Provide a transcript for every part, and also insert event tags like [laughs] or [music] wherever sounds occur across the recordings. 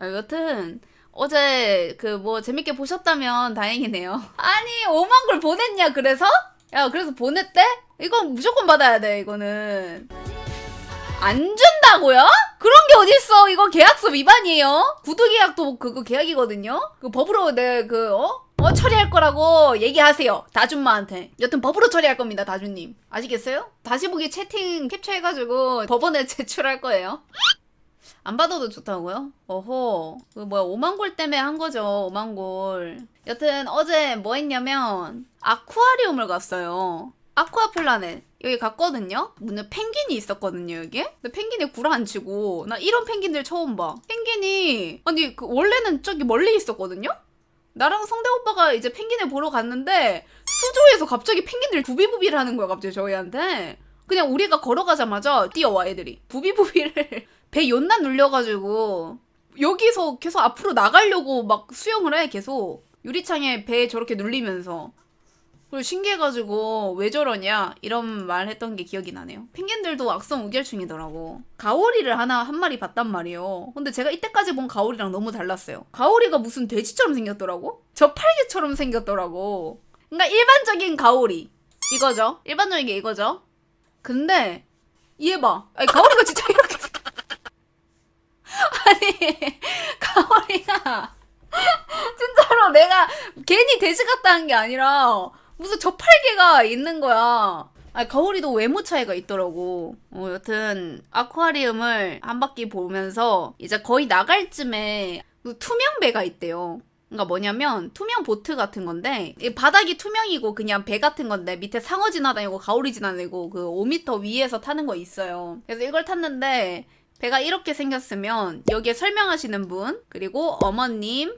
아, 여튼 어제 그 뭐 재밌게 보셨다면 다행이네요. [laughs] 아니 5만 걸 보냈냐 그래서? 야 그래서 보냈대? 이건 무조건 받아야 돼 이거는. 안 준다고요? 그런 게 어딨어? 이거 계약서 위반이에요. 구두 계약도 그거 계약이거든요. 그 법으로 내 그 어? 어 처리할 거라고 얘기하세요. 다준마한테. 여튼 법으로 처리할 겁니다, 다준님. 아시겠어요? 다시 보기 채팅 캡처해가지고 법원에 [laughs] 제출할 거예요. 안 받아도 좋다고요? 어허. 그 뭐야, 5만 골 때문에 한 거죠, 5만 골. 여튼 어제 뭐 했냐면, 아쿠아리움을 갔어요. 아쿠아 플라넷. 여기 갔거든요? 문에 펭귄이 있었거든요, 여기? 근데 펭귄이 구라앉히고, 나 이런 펭귄들 처음 봐. 펭귄이, 아니, 그 원래는 저기 멀리 있었거든요? 나랑 성대 오빠가 이제 펭귄을 보러 갔는데, 수조에서 갑자기 펭귄들이 부비부비를 하는 거야, 갑자기 저희한테. 그냥 우리가 걸어가자마자 뛰어와, 애들이. 부비부비를 배 연난 눌려가지고, 여기서 계속 앞으로 나가려고 막 수영을 해, 계속. 유리창에 배 저렇게 눌리면서. 그리고 신기해가지고 왜 저러냐 이런 말 했던 게 기억이 나네요. 펭귄들도 악성 우결충이더라고. 가오리를 하나 한 마리 봤단 말이에요. 근데 제가 이때까지 본 가오리랑 너무 달랐어요. 가오리가 무슨 돼지처럼 생겼더라고. 저팔계처럼 생겼더라고. 그러니까 일반적인 가오리 이거죠. 일반적인 게 이거죠. 근데 얘 봐. 아니, 가오리가 진짜 [laughs] 가오리가 [laughs] 진짜로 내가 괜히 돼지 같다 한 게 아니라 무슨 저팔계가 있는 거야. 아, 가오리도 외모 차이가 있더라고. 어, 여튼 아쿠아리움을 한 바퀴 보면서 이제 거의 나갈 쯤에 그 투명 배가 있대요. 그러니까 뭐냐면 투명 보트 같은 건데 이 바닥이 투명이고 그냥 배 같은 건데 밑에 상어 지나다니고 가오리 지나다니고 그 5m 위에서 타는 거 있어요. 그래서 이걸 탔는데 배가 이렇게 생겼으면 여기에 설명하시는 분 그리고 어머님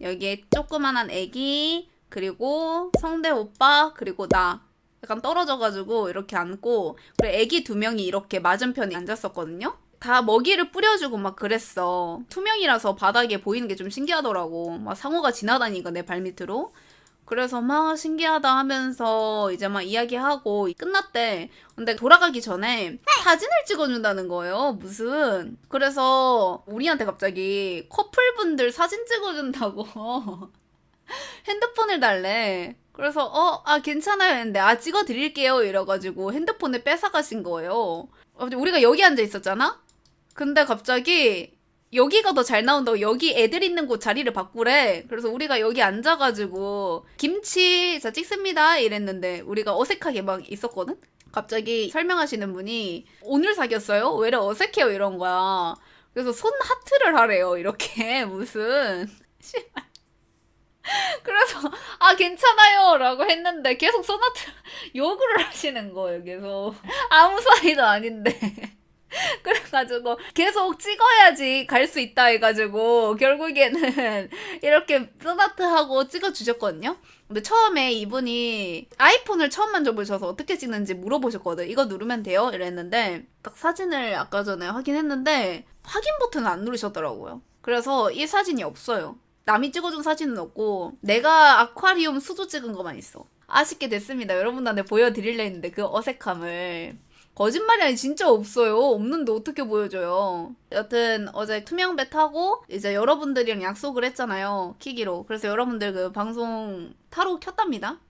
여기에 조그만한 애기 그리고 성대 오빠 그리고 나 약간 떨어져가지고 이렇게 앉고 그리고 애기 두 명이 이렇게 맞은편에 앉았었거든요. 다 먹이를 뿌려주고 막 그랬어. 투명이라서 바닥에 보이는 게 좀 신기하더라고. 막 상어가 지나다니니까 내 발밑으로. 그래서 막 신기하다 하면서 이제 막 이야기하고 끝났대. 근데 돌아가기 전에 사진을 찍어준다는 거예요. 무슨. 그래서 우리한테 갑자기 커플분들 사진 찍어준다고 [laughs] 핸드폰을 달래. 그래서 어, 아 괜찮아요 했는데 아 찍어 드릴게요 이래가지고 핸드폰을 뺏어가신 거예요. 갑자기 우리가 여기 앉아 있었잖아. 근데 갑자기 여기가 더 잘 나온다고 여기 애들 있는 곳 자리를 바꾸래. 그래서 우리가 여기 앉아가지고 김치 자 찍습니다 이랬는데 우리가 어색하게 막 있었거든. 갑자기 설명하시는 분이 오늘 사귀었어요? 왜 이래 어색해요 이런 거야. 그래서 손 하트를 하래요 이렇게 [laughs] 무슨. 그래서 아 괜찮아요 라고 했는데 계속 소나트 욕을 [laughs] 하시는 거예요 계속 아무 사이도 아닌데 [laughs] 그래가지고 계속 찍어야지 갈 수 있다 해가지고 결국에는 [laughs] 이렇게 소나트하고 찍어주셨거든요. 근데 처음에 이분이 아이폰을 처음 만져보셔서 어떻게 찍는지 물어보셨거든. 이거 누르면 돼요? 이랬는데 딱 사진을 아까 전에 확인했는데 확인 버튼을 안 누르셨더라고요. 그래서 이 사진이 없어요. 남이 찍어준 사진은 없고 내가 아쿠아리움 수도 찍은 것만 있어. 아쉽게 됐습니다. 여러분한테 보여드리려 했는데 그 어색함을 거짓말이 아니 진짜 없어요. 없는데 어떻게 보여줘요. 여튼 어제 투명배 타고 이제 여러분들이랑 약속을 했잖아요. 키기로. 그래서 여러분들 그 방송 타로 켰답니다.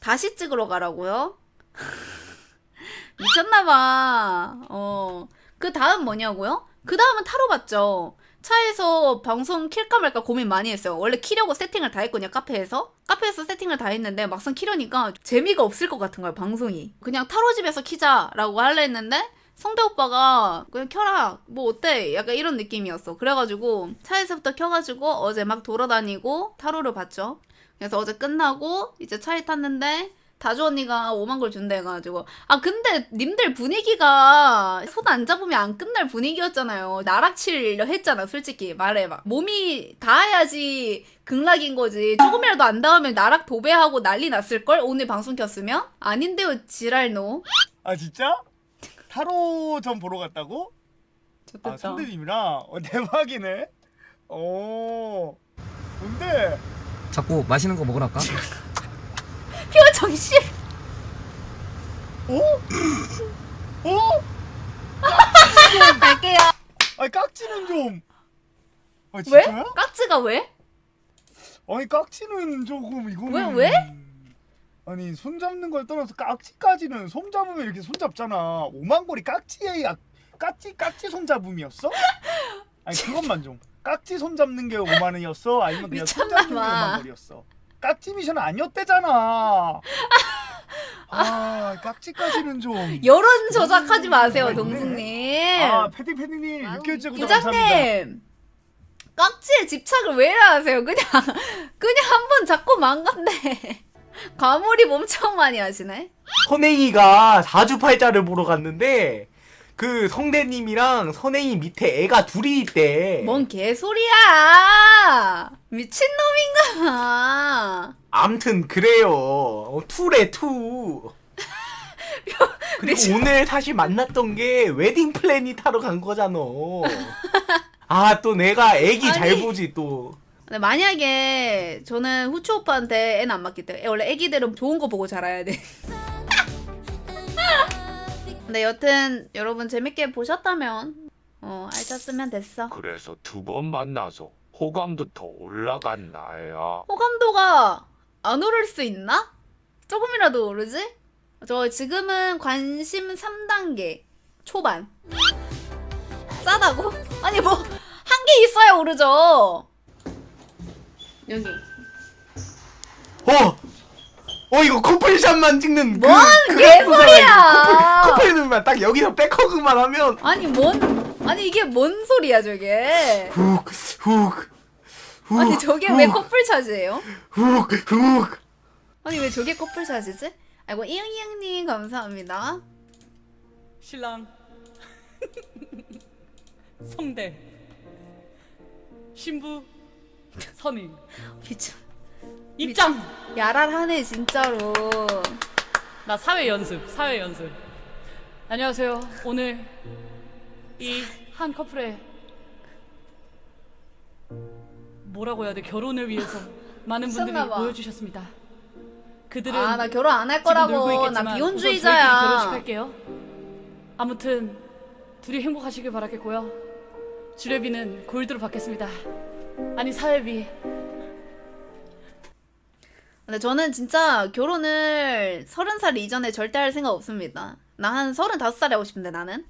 다시 찍으러 가라고요? [laughs] 미쳤나봐. 어. 그 다음 뭐냐고요? 그 다음은 타로 봤죠. 차에서 방송 킬까 말까 고민 많이 했어요. 원래 키려고 세팅을 다 했거든요, 카페에서. 카페에서 세팅을 다 했는데 막상 키려니까 재미가 없을 것 같은 거예요, 방송이. 그냥 타로집에서 키자라고 하려 했는데 성대 오빠가 그냥 켜라. 뭐 어때? 약간 이런 느낌이었어. 그래가지고 차에서부터 켜가지고 어제 막 돌아다니고 타로를 봤죠. 그래서 어제 끝나고 이제 차에 탔는데 다주 언니가 5만 걸 준다 해가지고. 아 근데 님들 분위기가 손 안 잡으면 안 끝날 분위기였잖아요. 나락치려 했잖아 솔직히. 말해봐. 몸이 닿아야지 극락인 거지. 조금이라도 안 닿으면 나락 도배하고 난리 났을걸? 오늘 방송 켰으면? 아닌데요 지랄노 아 진짜? 타로점 보러 갔다고? 아 좋겠다. 선배님이랑 어, 대박이네. 오. 뭔데? 자꾸 맛있는 거 먹으러 갈까? [laughs] 씨 어? 어? 갈게요 아 깍지는 좀. 아, 왜? 진짜야? 깍지가 왜? 아니 깍지는 조금 이거는 왜, 왜? 아니 손 잡는 걸 떠나서 깍지까지는 손 잡으면 이렇게 손 잡잖아 오만골이 깍지에 약 깍지 깍지 손 잡음이었어? 아니 그것만 좀 깍지 손 잡는 게 오만원이었어? 아니면 그냥 손 잡는 게 미쳤나 봐. 오만골이었어? 깍지 미션 아니었대잖아 아 깍지까지는 좀 여론 조작하지 마세요, 아, 동숙님. 아, 패딩 패딩님 육개월 구독 감사합니다. 부장님 깍지에 집착을 왜 하세요? 그냥 [laughs] 그냥 한 번 잡고 만 건데 [laughs] 과몰입 엄청 많이 하시네. 선행이가 사주팔자를 보러 갔는데 그 성대님이랑 선행이 밑에 애가 둘이 있대. 뭔 개소리야! 미친 놈인가? 암튼 그래요. 어, 투래 투. 그리고 미친- 오늘 사실 만났던 게 웨딩 플래닛 하러 간 거잖아. 아 또 내가 애기 잘 아니. 보지 또. 근데 만약에 저는 후추 오빠한테 애는 안 맞기 때문에 원래 애기들은 좋은 거 보고 자라야 돼. 근데 여튼 여러분 재밌게 보셨다면 어 알셨으면 됐어. 그래서 두 번 만나서 호감도 더 올라간 나야. 호감도가 안 오를 수 있나? 조금이라도 오르지? 저 지금은 관심 3단계 초반. 싸다고? [laughs] 아니 뭐 한 개 있어야 오르죠. 여기. 어. 어 이거 커플샷만 찍는 뭔 그, 그래프 개소리야! 사랑이. 커플 커플 누르면 딱 여기서 백허그만 하면 아니 뭔 아니 이게 뭔 소리야 저게? 훅 훅. 훅, 아니 저게 왜 훅, 커플샷이에요? 훅 훅. 아니 왜 저게 커플샷이지? 아이고 이응이응님 감사합니다. 신랑 [laughs] 성대 신부 선임 미쳐. 입장 야랄하네 진짜로. 나 사회 연습 사회 연습 안녕하세요 오늘 이 한 커플의 뭐라고 해야 돼 결혼을 위해서 많은 분들이 미쳤나 봐. 모여주셨습니다 그들은 아 나 결혼 안 할 지금 놀고 거라고. 있겠지만 나 우선 저희끼리 결혼식 비혼주의자야. 할게요. 아무튼 둘이 행복하시길 바라겠고요. 주례비는 골드로 받겠습니다. 아니 사회비. 근데 저는 진짜 결혼을 서른 살 이전에 절대 할 생각 없습니다. 나 한 서른 다섯 살에 하고 싶은데 나는.